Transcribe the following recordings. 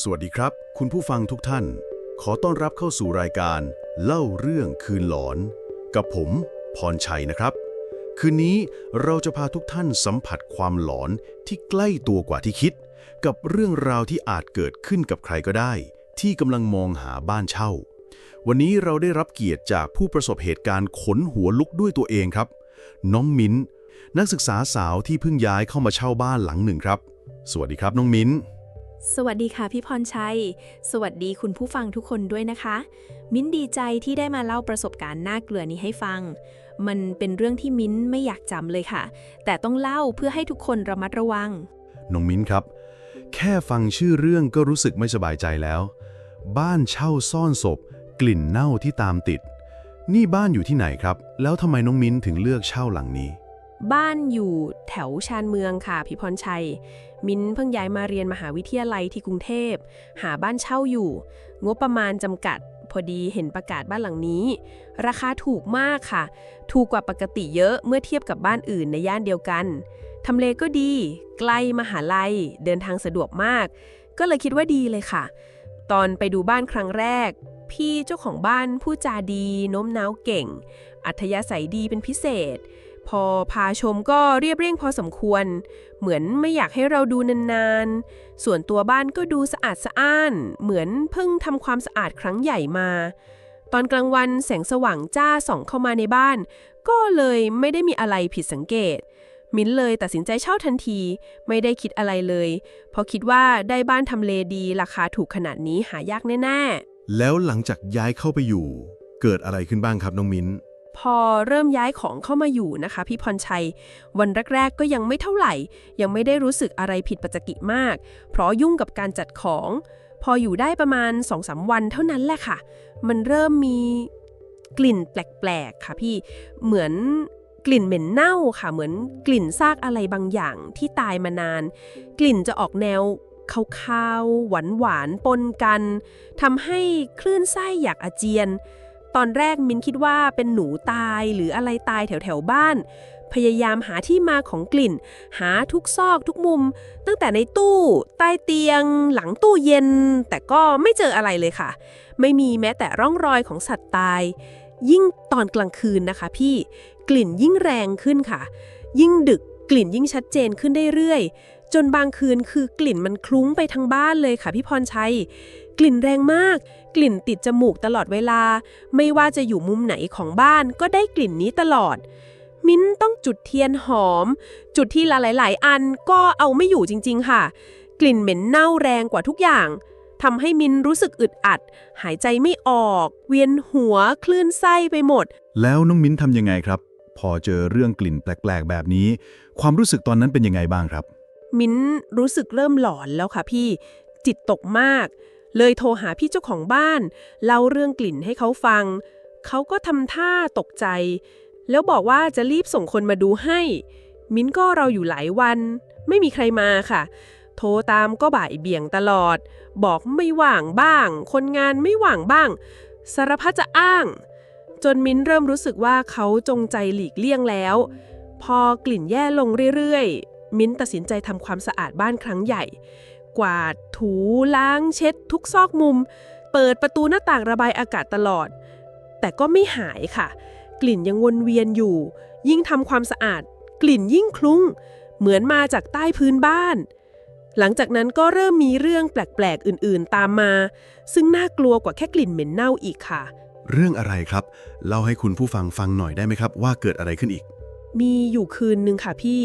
สวัสดีครับ คุณผู้ฟังทุกท่าน ขอต้อนรับเข้าสู่รายการ เล่าเรื่องคืนหลอน กับผมพรชัยนะครับ คืนนี้เราจะพาทุกท่านสัมผัสความหลอนที่ใกล้ตัวกว่าที่คิด กับเรื่องราวที่อาจเกิดขึ้นกับใครก็ได้ ที่กำลังมองหาบ้านเช่า วันนี้เราได้รับเกียรติจากผู้ประสบเหตุการณ์ขนหัวลุกด้วยตัวเองครับ น้องมิ้น นักศึกษาสาวที่เพิ่งย้ายเข้ามาเช่าบ้านหลังหนึ่งครับ สวัสดีครับน้องมิ้น สวัสดีค่ะพี่พรชัย สวัสดีคุณผู้ฟังทุกคนด้วยนะคะ มิ้นดีใจที่ได้มาเล่าประสบการณ์น่าเกลัวนี้ให้ฟัง มันเป็นเรื่องที่มิ้นไม่อยากจำเลยค่ะ แต่ต้องเล่าเพื่อให้ทุกคนระมัดระวัง น้องมิ้นครับ แค่ฟังชื่อเรื่องก็รู้สึกไม่สบายใจแล้ว บ้านเช่าซ่อนศพ กลิ่นเน่าที่ตามติด นี่บ้านอยู่ที่ไหนครับ แล้วทำไมน้องมิ้นถึงเลือกเช่าหลังนี้ บ้านอยู่แถวชานเมืองค่ะพี่พรชัย มิ้นเพิ่งย้ายมาเรียนมหาวิทยาลัยที่กรุงเทพ หาบ้านเช่าอยู่ งบประมาณจำกัด พอดีเห็นประกาศบ้านหลังนี้ ราคาถูกมากค่ะ ถูกกว่าปกติเยอะเมื่อเทียบกับบ้านอื่นในย่านเดียวกันทำเลก็ดี ใกล้มหาลัย เดินทางสะดวกมาก ก็เลยคิดว่าดีเลยค่ะ ตอนไปดูบ้านครั้งแรก พี่เจ้าของบ้านพูดจาดี โน้มน้าวเก่ง อัธยาศัยดีเป็นพิเศษ พอพาชมก็เรียบเร่งพอสมควร เหมือนไม่อยากให้เราดูนานๆ ส่วนตัวบ้านก็ดูสะอาดสะอ้าน เหมือนเพิ่งทำความสะอาดครั้งใหญ่มา ตอนกลางวันแสงสว่างจ้าส่องเข้ามาในบ้าน ก็เลยไม่ได้มีอะไรผิดสังเกต มิ้นเลยตัดสินใจเช่าทันที ไม่ได้คิดอะไรเลย เพราะคิดว่าได้บ้านทำเลดีราคาถูกขนาดนี้หายากแน่ๆ แล้วหลังจากย้ายเข้าไปอยู่ เกิดอะไรขึ้นบ้างครับน้องมิ้น พอเริ่มย้ายของเข้ามาอยู่นะคะ พี่พรชัย วันแรก ๆ ก็ยังไม่เท่าไหร่ ยังไม่ได้รู้สึกอะไรผิดปกติมาก เพราะยุ่งกับการจัดของ พออยู่ได้ประมาณ2อสวันเท่านั้นแหละค่ะ มันเริ่มมีกลิ่นแปลกๆค่ะพี่เหมือนกลิ่นเหม็นเน่าค่ะ เหมือนกลิ่นซากอะไรบางอย่างที่ตายมานาน กลิ่นจะออกแนวคาวๆหวานๆปนกันทำให้คลื่นไส้อยากอาเจียน ตอนแรกมินคิดว่าเป็นหนูตายหรืออะไรตายแถวแถวบ้าน พยายามหาที่มาของกลิ่น หาทุกซอกทุกมุม ตั้งแต่ในตู้ ใต้เตียง หลังตู้เย็น แต่ก็ไม่เจออะไรเลยค่ะ ไม่มีแม้แต่ร่องรอยของสัตว์ตาย ยิ่งตอนกลางคืนนะคะพี่กลิ่นยิ่งแรงขึ้นค่ะ ยิ่งดึกกลิ่นยิ่งชัดเจนขึ้นได้เรื่อยๆจนบางคืนคือกลิ่นมันคลุ้งไปทั้งบ้านเลยค่ะพี่พรชัย กลิ่นแรงมาก กลิ่นติดจมูกตลอดเวลา ไม่ว่าจะอยู่มุมไหนของบ้านก็ได้กลิ่นนี้ตลอด มิ้นต้องจุดเทียนหอม จุดที่ละหลาย ๆ อันก็เอาไม่อยู่จริง ๆ ค่ะ กลิ่นเหม็นเน่าแรงกว่าทุกอย่างทำให้มิ้นรู้สึกอึดอัด หายใจไม่ออก เวียนหัวคลื่นไส้ไปหมด แล้วน้องมิ้นทำยังไงครับ พอเจอเรื่องกลิ่นแปลก ๆ แบบนี้ ความรู้สึกตอนนั้นเป็นยังไงบ้างครับ มิ้นรู้สึกเริ่มหลอนแล้วค่ะพี่ จิตตกมาก เลยโทรหาพี่เจ้าของบ้าน เล่าเรื่องกลิ่นให้เขาฟัง เขาก็ทำท่าตกใจ แล้วบอกว่าจะรีบส่งคนมาดูให้ มิ้นก็เราอยู่หลายวัน ไม่มีใครมาค่ะ โทรตามก็บ่ายเบี่ยงตลอด บอกไม่ว่างบ้าง คนงานไม่ว่างบ้าง สารพัดจะอ้าง จนมิ้นเริ่มรู้สึกว่าเขาจงใจหลีกเลี่ยงแล้ว พอกลิ่นแย่ลงเรื่อยๆ มิ้นตัดสินใจทำความสะอาดบ้านครั้งใหญ่ กวาด ถูล้างเช็ด ทุกซอกมุม เปิดประตูหน้าต่างระบายอากาศตลอด แต่ก็ไม่หายค่ะ กลิ่นยังวนเวียนอยู่ ยิ่งทำความสะอาด กลิ่นยิ่งคลุ้ง เหมือนมาจากใต้พื้นบ้าน หลังจากนั้นก็เริ่มมีเรื่องแปลกๆ อื่นๆ ตามมา ซึ่งน่ากลัวกว่าแค่กลิ่นเหม็นเน่าอีกค่ะ เรื่องอะไรครับ เล่าให้คุณผู้ฟังฟังหน่อยได้ไหมครับ ว่าเกิดอะไรขึ้นอีก มีอยู่คืนหนึ่งค่ะพี่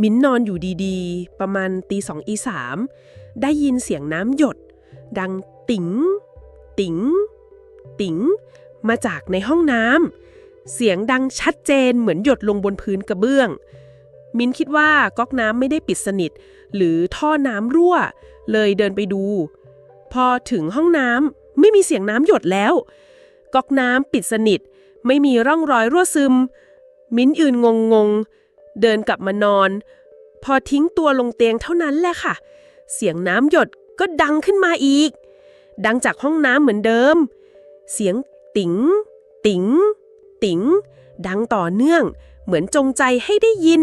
มิ้นนอนอยู่ดีๆ ประมาณตีสองอีสามได้ยินเสียงน้ำหยด ดังติ๋ง ติ๋ง ติ๋ง มาจากในห้องน้ำเสียงดังชัดเจนเหมือนหยดลงบนพื้นกระเบื้อง มิ้นคิดว่าก๊อกน้ำไม่ได้ปิดสนิท หรือท่อน้ำรั่ว เลยเดินไปดู พอถึงห้องน้ำไม่มีเสียงน้ำหยดแล้ว ก๊อกน้ำปิดสนิท ไม่มีร่องรอยรั่วซึม มิ้นอื่นงงงๆ เดินกลับมานอน พอทิ้งตัวลงเตียงเท่านั้นแหละค่ะ เสียงน้ำหยดก็ดังขึ้นมาอีก ดังจากห้องน้ำเหมือนเดิม เสียงติ๋ง ติ๋ง ติ๋ง ดังต่อเนื่อง เหมือนจงใจให้ได้ยิน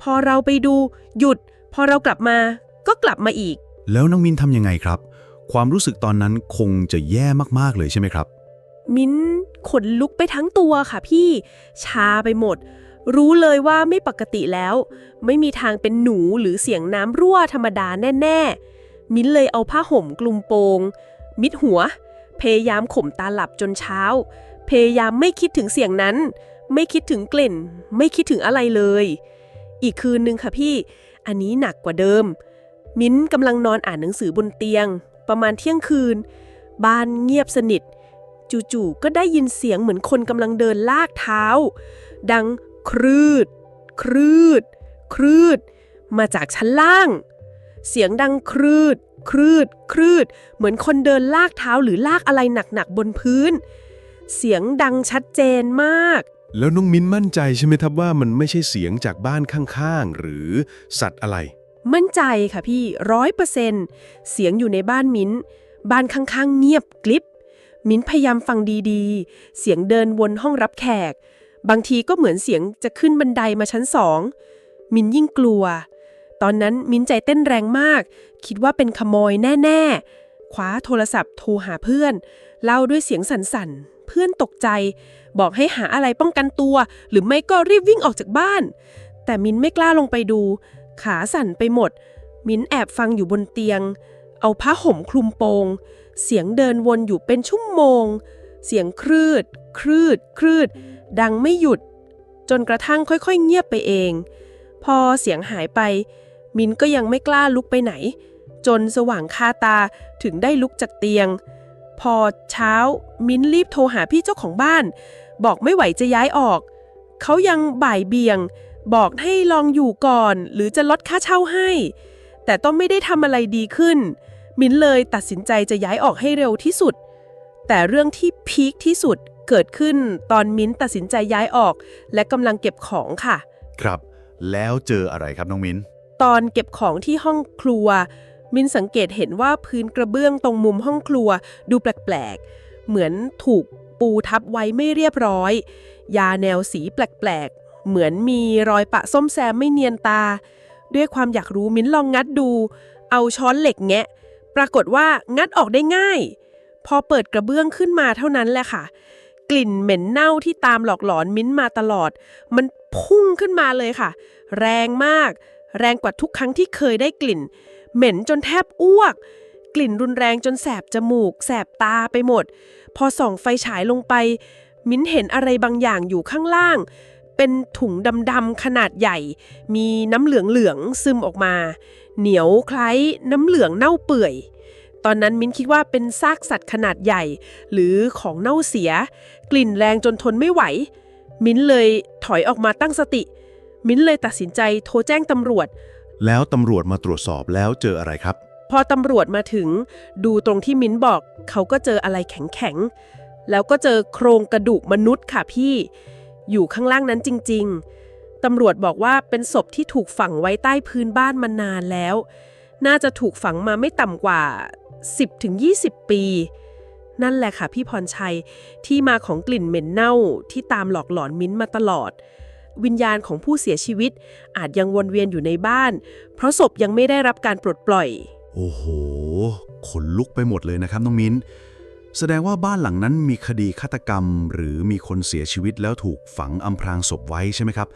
พอเราไปดูหยุด พอเรากลับมาก็กลับมาอีก แล้วน้องมิ้นทำยังไงครับ ความรู้สึกตอนนั้นคงจะแย่มากๆเลยใช่ไหมครับ มิ้นขนลุกไปทั้งตัวค่ะพี่ ชาไปหมด รู้เลยว่าไม่ปกติแล้ว ไม่มีทางเป็นหนูหรือเสียงน้ำรั่วธรรมดาแน่ ๆ มิ้นเลยเอาผ้าห่มกลุ่มโปง มิดหัว พยายามข่มตาหลับจนเช้า พยายามไม่คิดถึงเสียงนั้น ไม่คิดถึงกลิ่น ไม่คิดถึงอะไรเลย อีกคืนนึงค่ะพี่ อันนี้หนักกว่าเดิม มิ้นกำลังนอนอ่านหนังสือบนเตียง ประมาณเที่ยงคืน บ้านเงียบสนิท จู่ๆก็ได้ยินเสียงเหมือนคนกำลังเดินลากเท้า ดัง ครืด ครืด ครืด มาจากชั้นล่าง เสียงดังครืด ครืด ครืด เหมือนคนเดินลากเท้าหรือลากอะไรหนักๆบนพื้น เสียงดังชัดเจนมาก แล้วน้องมิ้นมั่นใจใช่ไหมครับว่ามันไม่ใช่เสียงจากบ้านข้างๆ หรือสัตว์อะไร มั่นใจค่ะพี่ร้อยเปอร์เซนเสียงอยู่ในบ้านมิ้น บ้านข้างๆ เงียบกลิบ มิ้นพยายามฟังดีๆ เสียงเดินวนห้องรับแขก บางทีก็เหมือนเสียงจะขึ้นบันไดมาชั้นสอง มินยิ่งกลัว ตอนนั้นมินใจเต้นแรงมาก คิดว่าเป็นขโมยแน่ ๆ คว้าโทรศัพท์โทรหาเพื่อน เล่าด้วยเสียงสั่นๆ เพื่อนตกใจ บอกให้หาอะไรป้องกันตัว หรือไม่ก็รีบวิ่งออกจากบ้าน แต่มินไม่กล้าลงไปดู ขาสั่นไปหมด มินแอบฟังอยู่บนเตียง เอาผ้าห่มคลุมโปง เสียงเดินวนอยู่เป็นชั่วโมง เสียงครืดครืดครืด ดังไม่หยุด จนกระทั่งค่อยๆ เงียบไปเอง พอเสียงหายไป มินก็ยังไม่กล้าลุกไปไหน จนสว่างคาตาถึงได้ลุกจากเตียง พอเช้ามิ้นรีบโทรหาพี่เจ้าของบ้าน บอกไม่ไหวจะย้ายออก เขายังบ่ายเบี่ยง บอกให้ลองอยู่ก่อน หรือจะลดค่าเช่าให้ แต่ต้องไม่ได้ทำอะไรดีขึ้น มิ้นเลยตัดสินใจจะย้ายออกให้เร็วที่สุด แต่เรื่องที่พีคที่สุด เกิดขึ้นตอนมิ้นตัดสินใจย้ายออก และกำลังเก็บของค่ะ ครับ แล้วเจออะไรครับน้องมิ้น ตอนเก็บของที่ห้องครัว มินสังเกตเห็นว่าพื้นกระเบื้องตรงมุมห้องครัว ดูแปลกๆ เหมือนถูกปูทับไว้ไม่เรียบร้อย ยาแนวสีแปลกๆ เหมือนมีรอยปะส้มแซมไม่เนียนตา ด้วยความอยากรู้มิ้นลองงัดดู เอาช้อนเหล็กแงะ ปรากฏว่างัดออกได้ง่าย พอเปิดกระเบื้องขึ้นมาเท่านั้นแหละค่ะ กลิ่นเหม็นเน่าที่ตามหลอกหลอนมิ้นมาตลอด มันพุ่งขึ้นมาเลยค่ะ แรงมาก แรงกว่าทุกครั้งที่เคยได้กลิ่น เหม็นจนแทบอ้วก กลิ่นรุนแรงจนแสบจมูก แสบตาไปหมด พอส่องไฟฉายลงไป มิ้นเห็นอะไรบางอย่างอยู่ข้างล่าง เป็นถุงดำๆขนาดใหญ่ มีน้ำเหลืองๆซึมออกมา เหนียวคล้ายน้ำเหลืองเน่าเปื่อย ตอนนั้นมิ้นคิดว่าเป็นซากสัตว์ขนาดใหญ่ หรือของเน่าเสีย กลิ่นแรงจนทนไม่ไหว มิ้นเลยถอยออกมาตั้งสติ มิ้นเลยตัดสินใจโทรแจ้งตำรวจ แล้วตำรวจมาตรวจสอบแล้วเจออะไรครับ พอตำรวจมาถึง ดูตรงที่มิ้นบอก เขาก็เจออะไรแข็งๆ แล้วก็เจอโครงกระดูกมนุษย์ค่ะพี่ อยู่ข้างล่างนั้นจริง ๆ ตำรวจบอกว่าเป็นศพที่ถูกฝังไว้ใต้พื้นบ้านมานานแล้ว น่าจะถูกฝังมาไม่ต่ำกว่า 10-20 ปี นั่นแหละค่ะพี่พรชัยที่มาของกลิ่นเหม็นเน่าที่ตามหลอกหลอนมิ้นมาตลอด วิญญาณของผู้เสียชีวิตอาจยังวนเวียนอยู่ในบ้าน เพราะศพยังไม่ได้รับการปลดปล่อย โอ้โห ขนลุกไปหมดเลยนะครับน้องมิ้น แสดงว่าบ้านหลังนั้นมีคดีฆาตกรรม หรือมีคนเสียชีวิตแล้วถูกฝังอำพรางศพไว้ใช่ไหมครับ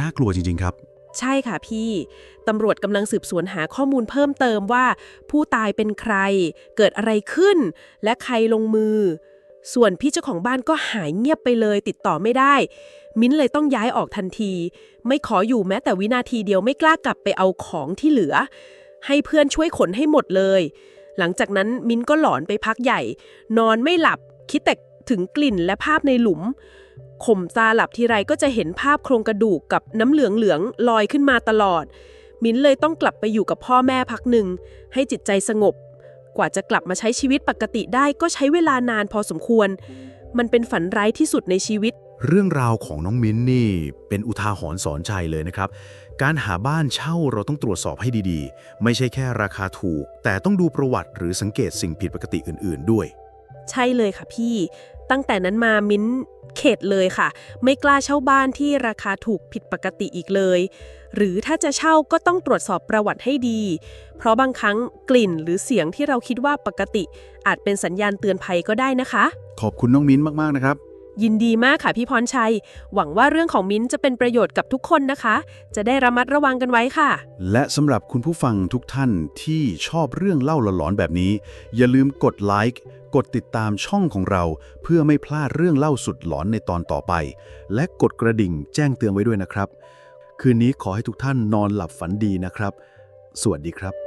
น่ากลัวจริงๆครับ ใช่ค่ะพี่ ตำรวจกำลังสืบสวนหาข้อมูลเพิ่มเติมว่า ผู้ตายเป็นใคร เกิดอะไรขึ้น และใครลงมือ ส่วนพี่เจ้าของบ้านก็หายเงียบไปเลยติดต่อไม่ได้ มิ้นเลยต้องย้ายออกทันที ไม่ขออยู่แม้แต่วินาทีเดียวไม่กล้ากลับไปเอาของที่เหลือ ให้เพื่อนช่วยขนให้หมดเลย หลังจากนั้นมิ้นก็หลอนไปพักใหญ่ นอนไม่หลับคิดแต่ ถึงกลิ่นและภาพในหลุมข่มตาหลับทีไรก็จะเห็นภาพโครงกระดูกกับน้ำเหลืองเหลืองๆลอยขึ้นมาตลอด มิ้นเลยต้องกลับไปอยู่กับพ่อแม่พักหนึ่ง ให้จิตใจสงบ กว่าจะกลับมาใช้ชีวิตปกติได้ก็ใช้เวลานานพอสมควร มันเป็นฝันร้ายที่สุดในชีวิต เรื่องราวของน้องมิ้นนี่เป็นอุทาหรณ์สอนใจเลยนะครับ การหาบ้านเช่าเราต้องตรวจสอบให้ดีๆ ไม่ใช่แค่ราคาถูก แต่ต้องดูประวัติหรือสังเกตสิ่งผิดปกติอื่น ๆ ด้วย ใช่เลยค่ะพี่ ตั้งแต่นั้นมามิ้นเข็ดเลยค่ะ ไม่กล้าเช่าบ้านที่ราคาถูกผิดปกติอีกเลย หรือถ้าจะเช่าก็ต้องตรวจสอบประวัติให้ดี เพราะบางครั้งกลิ่นหรือเสียงที่เราคิดว่าปกติ อาจเป็นสัญญาณเตือนภัยก็ได้นะคะ ขอบคุณน้องมิ้นมากๆนะครับ ยินดีมากค่ะพี่พรชัย หวังว่าเรื่องของมิ้นจะเป็นประโยชน์กับทุกคนนะคะ จะได้ระมัดระวังกันไว้ค่ะ และสำหรับคุณผู้ฟังทุกท่านที่ชอบเรื่องเล่าหลอนๆแบบนี้ อย่าลืมกดไลค์ กดติดตามช่องของเราเพื่อไม่พลาดเรื่องเล่าสุดหลอนในตอนต่อไป และกดกระดิ่งแจ้งเตือนไว้ด้วยนะครับ คืนนี้ขอให้ทุกท่านนอนหลับฝันดีนะครับ สวัสดีครับ